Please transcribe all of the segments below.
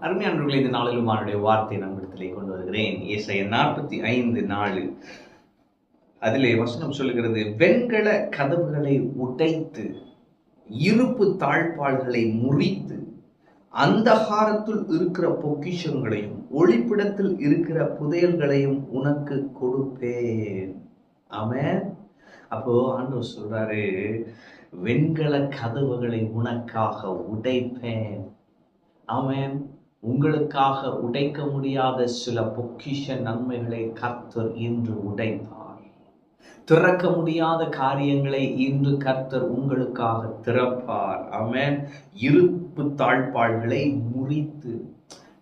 அருமையானவர்களை இந்த நாளிலும் அவனுடைய வார்த்தை நம்மிடத்திலே கொண்டு வருகிறேன். ஏசாய நாற்பத்தி ஐந்து நாலு. அதிலே வசனம் சொல்லுகிறது வெண்கல கதவுகளை உடைத்து இருப்பு தாழ்பாள்களை முறித்து அந்தகாரத்துள் இருக்கிற பொக்கிஷங்களையும் ஒளிப்பிடத்தில் இருக்கிற புதையல்களையும் உனக்கு கொடுப்பேன். அவன் அப்போ ஆண்டவர் சொல்றாரு வெண்கல கதவுகளை உனக்காக உடைப்பேன். அவன் உங்களுக்காக உடைக்க முடியாத சில பொக்கிஷ நன்மைகளை கர்த்தர் இன்று உடைத்தார் திறக்க முடியாத காரியங்களை இன்று கர்த்தர் உங்களுக்காக திறப்பார். அவன் இருப்பு தாழ்பாள்களை முறித்து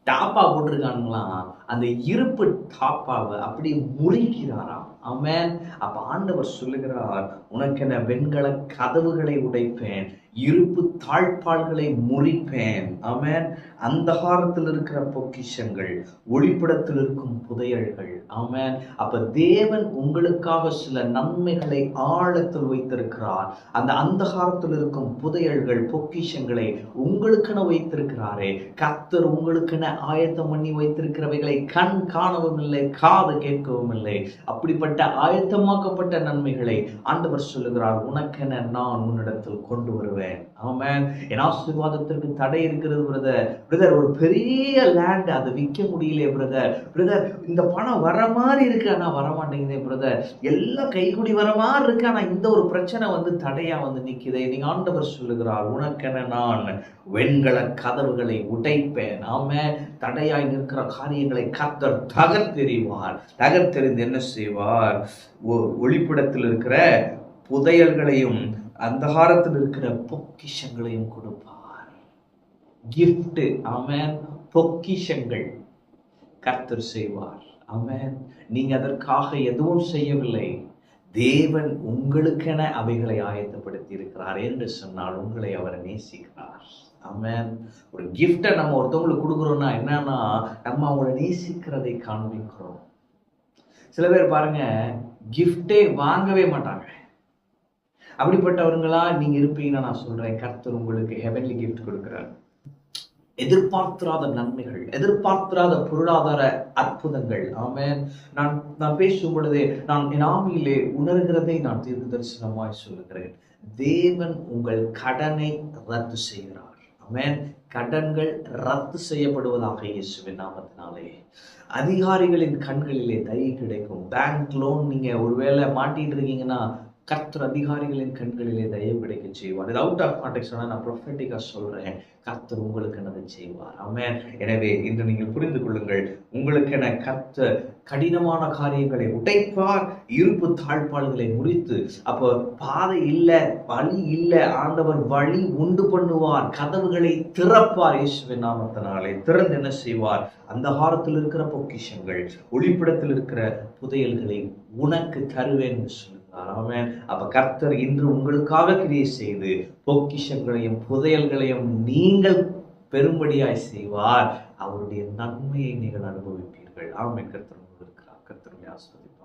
டாப்பா போட்டிருக்கானுங்களாம் அந்த இருப்பு டாப்பாவை அப்படி முறிக்கிறாராம். அவன் அப்ப ஆண்டவர் சொல்லுகிறார் உனக்கென வெண்கல கதவுகளை உடைப்பேன். இருப்பு தாழ்பாள்களை முறிப்பேன் ஆமேன். அந்தகாரத்தில் இருக்கிற பொக்கிஷங்கள் ஒளிப்படத்தில் இருக்கும் புதையல்கள். ஆமேன். அப்ப தேவன் உங்களுக்காக சில நன்மைகளை ஆழத்தில் வைத்திருக்கிறார். அந்த அந்தகாரத்தில் இருக்கும் புதையல்கள் பொக்கிஷங்களை உங்களுக்கென வைத்திருக்கிறாரே. கத்தர் உங்களுக்கென ஆயத்தம் பண்ணி வைத்திருக்கிறவைகளை கண் காணவும் இல்லை காது கேட்கவும் இல்லை. அப்படிப்பட்ட ஆயத்தமாக்கப்பட்ட நன்மைகளை ஆண்டவர் சொல்லுகிறார். உனக்கென நான் உன்னிடத்தில் கொண்டு வருவேன். ஆமென். என் ஆசீர்வாதத்திற்கு தடை இருக்கிறது பிரதர் பிரதர் ஒரு பெரிய லேண்ட் அதை விற்க முடியலையே பிரதர் பிரதர் இந்த பணம் வர மாதிரி இருக்கு ஆனால் வர மாட்டேங்குதே பிரதர் எல்லாம் கைக்குடி வர மாதிரி இருக்கு ஆனா இந்த ஒரு பிரச்சனை வந்து தடையா வந்து நிற்கிதே நீங்க ஆண்டவர் சொல்லுகிறார் உனக்கென நான் வெண்கல கதவுகளை உடைப்பேன். ஆமே தடையாய் நிற்கிற காரியங்களை கத்தர் தகர்த்தெறிவார். தகர்த்தெறிந்து என்ன செய்வார்? ஒ- ஒளிப்பிடத்தில் இருக்கிற புதையல்களையும் அந்தகாரத்தில் இருக்கிற பொக்கிஷங்களையும் கொடுப்பார். கிஃப்ட் அவன் பொக்கிஷங்கள் கர்த்தர் செய்வார். அவன் நீங்க அதற்காக எதுவும் செய்யவில்லை. தேவன் உங்களுக்கென அவைகளை ஆயத்தப்படுத்தி இருக்கிறார் என்று சொன்னால் உங்களை அவர் நேசிக்கிறார். அவன் ஒரு கிஃப்டை நம்ம ஒருத்தவங்களுக்கு கொடுக்குறோம்னா என்னன்னா நம்ம அவங்கள நேசிக்கிறதை காண்பிக்கிறோம். சில பேர் பாருங்க கிஃப்டே வாங்கவே மாட்டாங்க. அப்படிப்பட்டவர்களா நீங்க இருப்பீங்கன்னா நான் சொல்றேன். கர்த்தர் உங்களுக்கு ஹெவன்லி கிஃப்ட் கொடுக்கிறார். எதிர்பார்த்திராத நன்மைகள் எதிர்பார்த்திராத பொருளாதார அற்புதங்கள். ஆமென். நான் நான் பேசும் பொழுதே நான் என் ஆவியிலே உணர்கிறதை நான் தீர்க்க தரிசனமாய் சொல்லுகிறேன். தேவன் உங்கள் கடனை ரத்து செய்கிறார். ஆமேன். கடன்கள் ரத்து செய்யப்படுவதாக இயேசுவின் நாமத்தினாலே. அதிகாரிகளின் கண்களிலே தை கிடைக்கும். பேங்க் லோன் நீங்க ஒருவேளை மாட்டிட்டு இருக்கீங்கன்னா கர்த்தர் அதிகாரிகளின் கண்களிலே தயவு கிடைக்க செய்வார். இது அவுட் ஆஃப் கான்டெக்ட் நான் ப்ரொஃபட்டிக்காக சொல்றேன். கர்த்தர் உங்களுக்கு என்னதை செய்வார். ஆமென் எனவே இன்று நீங்கள் புரிந்து கொள்ளுங்கள். உங்களுக்கென கர்த்தர் கடினமான காரியங்களை உடைப்பார். இருப்பு தாழ்பாடுகளை முறித்து அப்போ பாதை இல்லை வழி இல்லை ஆண்டவர் வழி உண்டு பண்ணுவார். கதவுகளை திறப்பார். இயேசுவின் நாமத்தினாலே திறந்து என்ன செய்வார்? அந்த காலத்தில் இருக்கிற பொக்கிஷங்கள் ஒளிப்பிடத்தில் இருக்கிற புதையல்களை உனக்கு தருவேன் சொல்லி அப்ப கர்த்தர் இன்று உங்களுக்காக கிரியை செய்து பொக்கிஷங்களையும் புதையல்களையும் நீங்கள் பெரும்படியாய் செய்வார். அவருடைய நன்மையை நீங்கள் அனுபவிப்பீர்கள். ஆமை கர்த்தர் உங்களுக்கு இருக்கிறார் கர்த்தருடைய ஆசிரியர்